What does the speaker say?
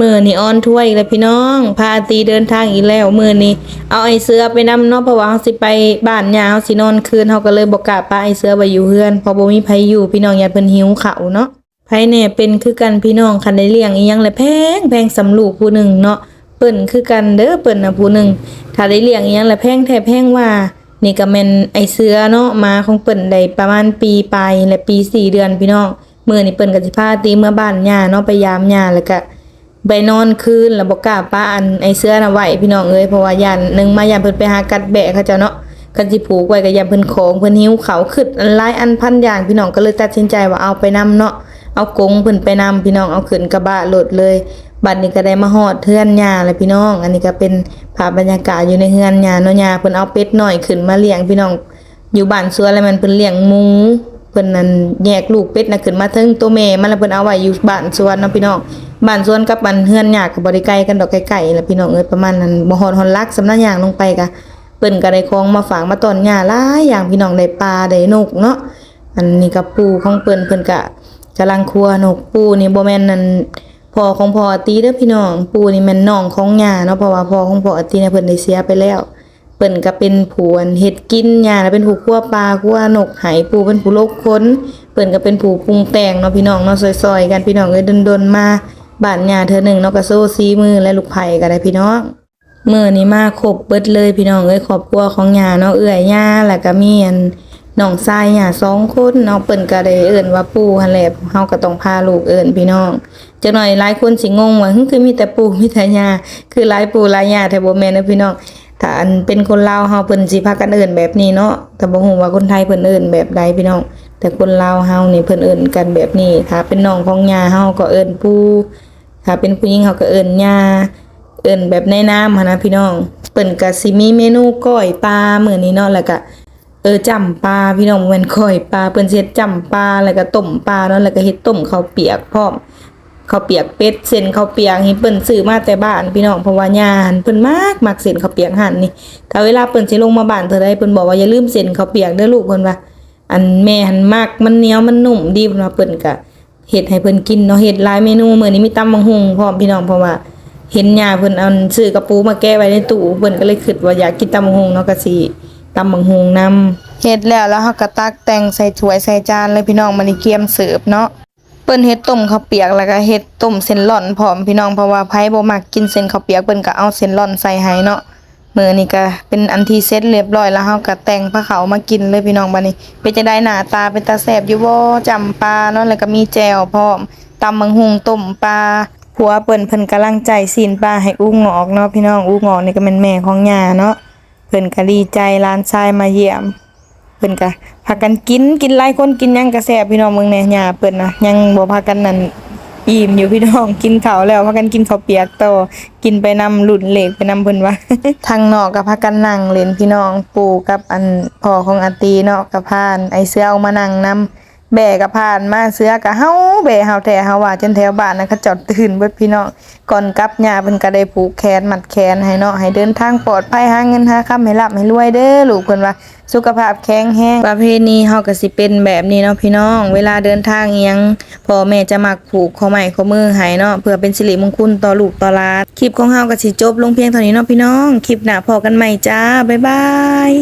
มือนี่ออนถ้วยอีกแล้วพี่น้อง พาตีเดินทางอีกแล้ว มือนี้เอาไอ้เสื้อไปนำเนาะเพราะว่าเฮาสิไปบ้านยาเฮาสินอนคืนเฮาก็เลยบ่กล้าปาไอ้เสื้อไว้อยู่เฮือนพราะบ่มีไผอยู่พี่น้องอย่าเพิ่นหิวเขาเนาะไผแน่เป็นคือกันพี่น้องคันได้เลี้ยงอีหยังแหละแพงแพงสำลูกผู้หนึ่งเนาะเปิ้นคือกันเด้อเปิ้นน่ะผู้หนึ่งถ้าได้เลี้ยงอีหยังแหละแพงแท้แพงว่านี่ก็แม่นไอ้เสื้อเนาะมาของเปิ้นได้ประมาณปีไปและปีสี่เดือนพี่น้องมื้อนี้เปิ้นก็สิพาตีเมื่อบ้านย่าเนาะไปยามย่าแล้วก็ ไปนอนคืนแล้วบ่กล้าป้าอันไอเสื้อน่ะไหวพี่น้องเอ้ยเพราะว่าย่านหนึ่งมาย่านเพิ่นไปหากัดแบะเขาเจ้าเนาะกันสิผูกไว้ก็ย่านเพิ่นของเพิ่นหิ้วเขาขึ้นอันหลายอันพันอย่างพี่น้องก็เลยตัดสินใจว่าเอาไปนำเนาะเอากงเพิ่นไปนำพี่น้องเอาขึ้นกระบะรถเลยบัดนี้ก็ได้มาฮอดเฮือนยาแล้วพี่น้อง อันนี้ก็เป็นภาพบรรยากาศอยู่ในเฮือนยาเนาะยาเพิ่นเอาเป็ดหน้อยขึ้นมาเลี้ยงพี่น้อง อยู่บ้านสวนแล้วมันเพิ่นเลี้ยงหมูเพิ่นนั่นแยกลูกเป็ดน่ะขึ้นมาถึงตัวแม่มันแล้วเพิ่นเอาไว้อยู่บ้านสวนเนาะพี่น้อง บ้านสวนกับบ้านเฮือนหยากก็บ่ได้ไกลกันดอกไกลๆแหละพี่น้องเอ้ยประมาณนั้นบ่ฮอดฮอนลักสำนักอย่างลงไปก็เพิ่นก็ได้ของมาฝากมาตอนหญ้าหลายอย่างพี่น้องได้ปลาได้นกเนาะอันนี้ก็ปูของเพิ่นเพิ่นก็กำลังครัวนกปูนี่บ่แม่นนั่นพ่อของพ่ออตีเด้อพี่น้อง ปูนี่แม่นน้องของหญ้าเนาะเพราะว่าพ่อของพ่ออตีเนี่ยเพิ่นได้เสียไปแล้ว เปิ่นก็เป็นผู้อันเฮ็ดกินหญ้าน่ะเป็นผู้คั่วปลาคั่วนกไหปูเป็นผู้โลกคนเปิ่นก็เป็นผู้ปรุงแต่งเนาะพี่น้องเนาะซอยๆกันพี่น้องเอ้ยดนๆมา บ้านหญ้าเธอหนึ่งนาะก็โซซีมือและลูกไผ่ก็ได้พี่น้องมื้อนี้มาครบเบิดเลยพี่น้องเอ้ยครอบครัวของหญ้าเนาะเอื้อยหญ้าแล้วก็มีอันน้องชายหญ้าสองคนเนาะเปิ่นก็ได้เอิ้นว่าปู่หั่นแหละเฮาก็ต้องพาลูกเอิ้นพี่น้องจักหน่อยหลายคนสิงงว่าหึคือมีแต่ปู่มีแต่หญ้าคือหลายปู่หลายหญ้าแต่บ่แม่นเด้อพี่น้องถ้าอันเป็นคนลาวเฮาเพิ่นสิพากันเอิ้นแบบนี้เนาะแต่บ่ฮู้ว่าคนไทยเพิ่นเอิ้นแบบใดพี่น้อง แต่คนลาวเฮานี่เพิ่นเอิ้นกันแบบนี้ถ้าเป็นน้องของยาเฮาก็เอิ้นปู่ถ้าเป็นผู้หญิงเฮาก็เอิ้นยาเอิ้นแบบในนามหันนะพี่น้องเพิ่นก็สิมีเมนูก้อยปลามื้อนี้เนาะแล้วก็เออจ้ำปลาพี่น้องแม่นก้อยปลาเพิ่นสิเฮ็ดจ้ำปลาแล้วก็ต้มปลาเนาะแล้วก็เฮ็ดต้มข้าวเปียกพร้อมข้าวเปียกเป็ดเส้นข้าวเปียกนี่เปิ้นซื้อมาแต่บ้านพี่น้องเพราะว่าย่าหันเพิ่นมากมักเส้นข้าวเปียกหั่นนี่ถ้าเวลาเปิ้นสิลงมาบ้านเธอได้เพิ่นบอกว่าอย่าลืมเส้นข้าวเปียกเด้อลูกเพิ่นว่า อันแม่หันมากมันเหนียวมันนุ่มดีเนว่าเปิ้นก็เฮ็ดให้เพิ่นกินเนาะเฮ็ดหลายเมนูมื้อนี้มีตำบักหุ่งพร้อมพี่น้องเพราะว่าเห็นยาเพิ่นเอาซื้อกระปูมาแก้ไว้ในตู้เพิ่นก็เลยคิดว่าอยากกินตำบักหุ่งเนาะก็สิตำบักหุ่งนำเฮ็ดแล้วแล้วเฮาก็ตักแต่งใส่ถ้วยใส่จานเลยพี่น้องมันนี่เกียมเสิร์ฟเนาะเปิ้นเฮ็ดต้มข้าวเปียกแล้วก็เฮ็ดต้มเส้นหล่อนพร้อมพี่น้องเพราะว่าไผบ่มักกินเส้นข้าวเปียกเปิ้นก็เอาเส้นหล่อนใส่ให้เนาะ มือนี้ก็เป็นอันทีเสร็จเรียบร้อยแล้วเฮาก็แต่งผ้าขาวมากินเลยพี่น้องบัดนี้เป็นจังได๋หน้าตาเป็นตาแซ่บอยู่บ่จำปลาเนาะแล้วก็มีแจวพร้อมตำบักหุ่งต้มปลาผัวเปิ้นเพิ่นกำลังใจซีนปลาให้อู้งอกเนาะพี่น้องอู้งอกนี่ก็แม่นแม่ของย่าเนาะเพิ่นก็ดีใจหลานชายมาเยี่ยมเพิ่นก็พากันกินกินหลายคนกินยังก็แซ่บพี่น้องเมืองแหน่หญ้าเพิ่นนะยังบ่พากันนั่น อิ่มอยู่พี่น้องกินข้าวแล้วพากันกินข้าวเปียกต่อกินไปนำหลุ่นเหล็กไปนำเพิ่นว่าทางนอกก็พากันนั่งเล่นพี่น้องปู่กับอันพ่อของอาตีเนาะกับพาน ไอเสือเอามานั่งนำแบกกับพานมาเสือก็เฮาแบกเฮาแท้เฮาว่าจนแถวบ้านนะเขาจอดตื่นเบิดพี่น้องก่อนกลับหญ้าเพิ่นก็ได้ผูกแขนมัดแขนให้เนาะให้เดินทางปลอดภัยหาเงินหาค่ำให้ร่ำให้รวยเด้อลูกเพิ่นว่า สุขภาพแข็งแรงประเพณีเฮาก็สิเป็นแบบนี้เนาะพี่น้อง เวลาเดินทางเอียงพ่อแม่จะมักผูกข้อไม้ข้อมือให้เนาะเพื่อเป็นสิริมงคลต่อลูกต่อหลานคลิปของเฮาก็สิจบลงเพียงเท่านี้เนาะพี่น้อง คลิปหน้าพอกันใหม่จ้าบ๊ายบาย